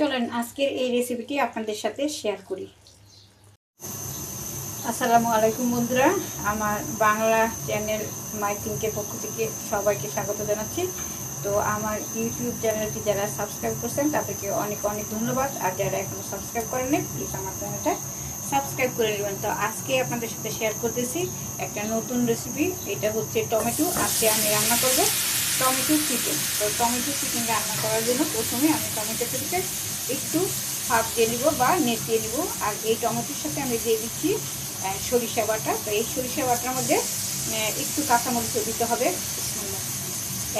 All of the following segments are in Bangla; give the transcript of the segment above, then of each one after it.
চলেন, আজকের এই রেসিপিটি আপনাদের সাথে শেয়ার করি। আসসালামু আলাইকুম বন্ধুরা, আমার বাংলা চ্যানেল মাই থিঙ্কের পক্ষ থেকে সবাইকে স্বাগত জানাচ্ছি। তো আমার ইউটিউব চ্যানেলটি যারা সাবস্ক্রাইব করছেন, তাদেরকে অনেক অনেক ধন্যবাদ। আর যারা এখনও সাবস্ক্রাইব করেনি প্লিজ আমার চ্যানেলটা সাবস্ক্রাইব করে নেবেন। তো আজকে আপনাদের সাথে শেয়ার করতেছি একটা নতুন রেসিপি এটা হচ্ছে টমেটো। আজকে আমি রান্না করব টমেটো চিকেন। তো টমেটো চিকেন রান্না করার জন্য প্রথমে আমি টমেটোটাকে একটু হাফ দিয়ে নিব বা নেট দিয়ে নিব। আর এই টমেটোর সাথে আমি দিয়ে দিচ্ছি সরিষা বাটা। তো এই সরিষা বাটার মধ্যে একটু কাঁচামরিচ দিতে হবে।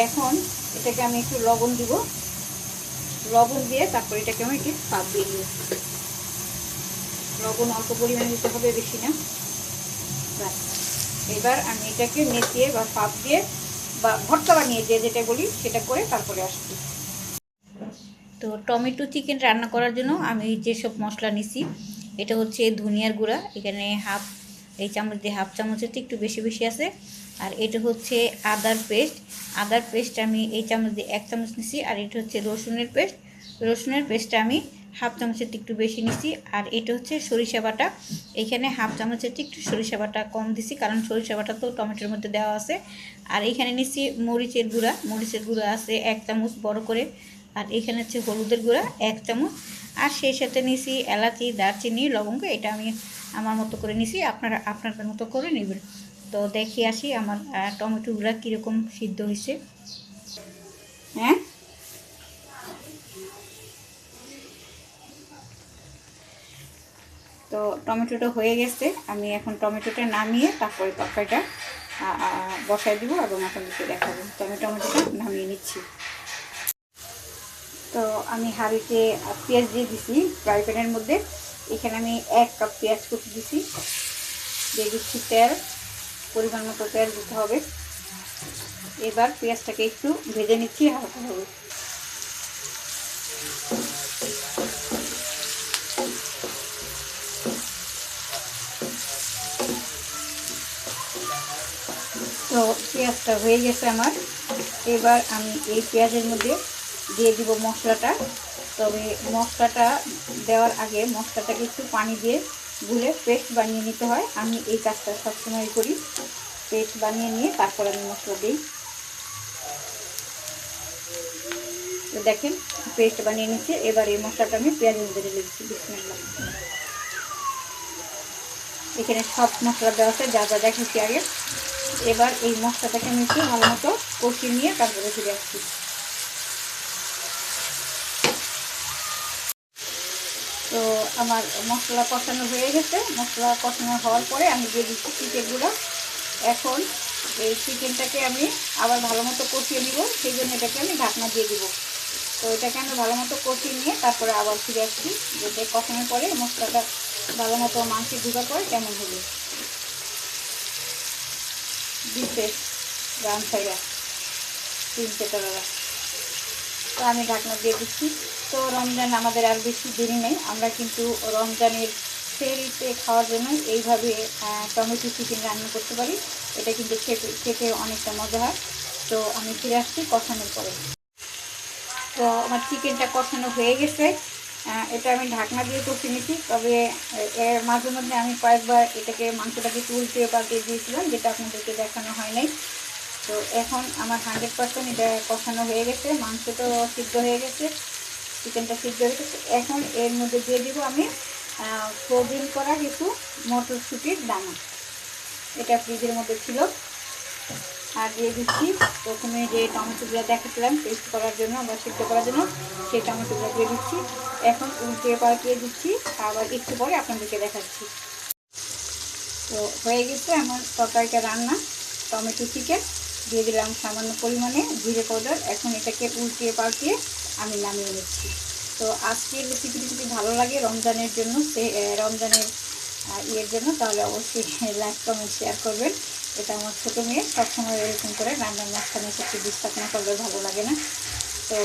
এখন এটাকে আমি একটু লবণ দিব। লবণ দিয়ে তারপর এটাকে আমি একটু হাফ দিয়ে দিব লবণ অল্প পরিমাণে দিতে হবে, বেশি না। এবার আমি এটাকে নেতিয়ে বা পাপ দিয়ে বা ভর্তা বানিয়ে দিয়ে যেটা বলি, সেটা করে তারপরে আসছি। তো টমেটো চিকেন রান্না করার জন্য আমি যেসব মশলা নিছি, এটা হচ্ছে ধনিয়ার গুঁড়া, এখানে হাফ, এই চামচ দিয়ে হাফ চামচের থেকে একটু বেশি বেশি আছে। আর এটা হচ্ছে আদার পেস্ট আদার পেস্ট আমি এই চামচ দিয়ে এক চামচ নিছি, আর এটা হচ্ছে রসুনের পেস্ট। রসুনের পেস্টটা আমি হাফ চামচের একটু বেশি নিছি, আর এটা হচ্ছে সরিষা বাটা। এখানে হাফ চামচের একটু সরিষা বাটা কম দিছি, কারণ সরিষা বাটা তো টমেটোর মধ্যে দেওয়া আছে। আর এখানে নিছি মরিচের গুঁড়া মরিচের গুঁড়া আছে এক চামচ বড় করে, আর এখানে হচ্ছে হলুদের গুঁড়া এক চামচ। আর সেই সাথে নিছি এলাচি, দারচিনি, লবঙ্গ, এটা আমি আমার মতো করে নিছি, আপনারা আপনার মতো করে নেবেন। তো দেখি আসি আমার টমেটোগুলা কীরকম সিদ্ধ হয়েছে। হ্যাঁ? তো টমেটোটা হয়ে গেছে। আমি এখন টমেটোটা নামিয়ে তারপরে তরকারিটা বসাই দিব এবং আপনাদেরকে দেখাবো। তো আমি টমেটোটা নামিয়ে নিচ্ছি। তো আমি হাঁড়িতে পেঁয়াজ দিয়ে দিছি, ফ্রাই প্যানের মধ্যে। এখানে আমি এক কাপ পেঁয়াজ কুচি দিছি। দিয়ে দিচ্ছি তেল, পরিমাণ মতো তেল দিতে হবে। এবার পেঁয়াজটাকে একটু ভেজে নিচ্ছি হালকা তো পেঁয়াজটা হয়ে গেছে আমার। এবার আমি এই পেঁয়াজের মধ্যে দিয়ে দিব মশলাটা। তবে মশলাটা দেওয়ার আগে মশলাটাকে একটু পানি দিয়ে গুলে পেস্ট বানিয়ে নিতে হয়। আমি এই কাজটা সবসময় করি। পেস্ট বানিয়ে নিয়ে তারপর আমি মশলা দিই। তো দেখেন, পেস্ট বানিয়ে নিচ্ছে। এবার এই মশলাটা আমি পেঁয়াজের মধ্যে ঢেলে দিচ্ছি। বিসমিল্লাহ। এখানে সব মশলা দেওয়া আছে। যা যা দেখেছি আগে। এবার এই মশলাটাকে একটু ভালো মতো কষিয়ে নিয়ে তারপরে ফিরে আসছি। তো আমার মশলা কষানো হয়ে গেছে। মশলা কষানো হওয়ার পরে আমি দিয়ে দিচ্ছি চিকেনগুলো এখন এই চিকেনটাকে আমি আবার ভালো মতো কষিয়ে নিব। সেই জন্য এটাকে আমি ঢাকনা দিয়ে দিব। তো এটাকে আমি ভালো মতো কষিয়ে নিয়ে তারপরে আবার ফিরে আসছি। যেটা কষানোর পরে মশলাটা ভালো মতো মাংসে ঢুকার পরে কেমন হবে। দিতে রান ছাইরা। তিনটে তো আমি ঢাকনা দিয়ে দিচ্ছি। তো রমজান আমাদের আর বেশি দেরি নেই। আমরা কিন্তু রমজানের ফেরিতে খাওয়ার জন্য এইভাবে টমেটো চিকেন রান্না করতে পারি। এটা কিন্তু খেতে খেতে অনেকটা মজা হয়। তো আমি ফিরে আসছি কষানোর পরে। তো আমার চিকেনটা কষানো হয়ে গেছে। এটা আমি ঢাকনা দিয়ে কষে নিয়েছি তবে এর মাঝে মধ্যে আমি কয়েকবার এটাকে মাংসটাকে একটু উল্টে পাল্টে দিয়েছিলাম, যেটা আপনাদেরকে দেখানো হয় নাই। তো এখন আমার হান্ড্রেড পার্সেন্ট এটা কষানো হয়ে গেছে মাংস তো সিদ্ধ হয়ে গেছে, চিকেনটা সিদ্ধ হয়ে গেছে। এখন এর মধ্যে দিয়ে দিব আমি ফ্রোজিন করা কিছু মটরশুটির দানা। এটা ফ্রিজের মধ্যে ছিল। আর দিয়ে দিচ্ছি। প্রথমে যে টমেটোগুলো দেখাচ্ছিলাম পেস্ট করার জন্য বা সিদ্ধ করার জন্য, সেই টমেটোগুলো দিয়ে দিচ্ছি। এখন উল্টে পাল্টিয়ে দিচ্ছি, আবার একটু পরে আপনাদেরকে দেখাচ্ছি। তো হয়ে গেছে আমার তরকারিটা রান্না, টমেটো চিকেন দিয়ে দিলাম সামান্য পরিমাণে জিরে পাউডার। এখন এটাকে উল্টিয়ে পাল্টিয়ে আমি নামিয়ে নিচ্ছি। তো আজকের রেসিপিটি যদি ভালো লাগে রমজানের জন্য, সে রমজানের ইয়ের জন্য, তাহলে অবশ্যই লাইক কমেন্ট শেয়ার করবেন। এটা আমার ছোটো মেয়ে। সবসময় এরকম করে রান্নার মাঝখানে একটু ডিস্টার্ব না করলে ভালো লাগে না। তো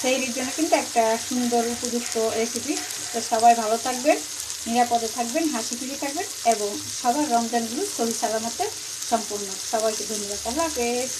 সেই জন্য কিন্তু একটা সুন্দর উপযুক্ত রেসিপি তো সবাই ভালো থাকবেন, নিরাপদে থাকবেন, হাসি খুশি থাকবেন এবং সবার রমজানগুলো শরীর সালামতে সম্পূর্ণ। সবাইকে ধন্যবাদ। আল্লাহ হাফেজ।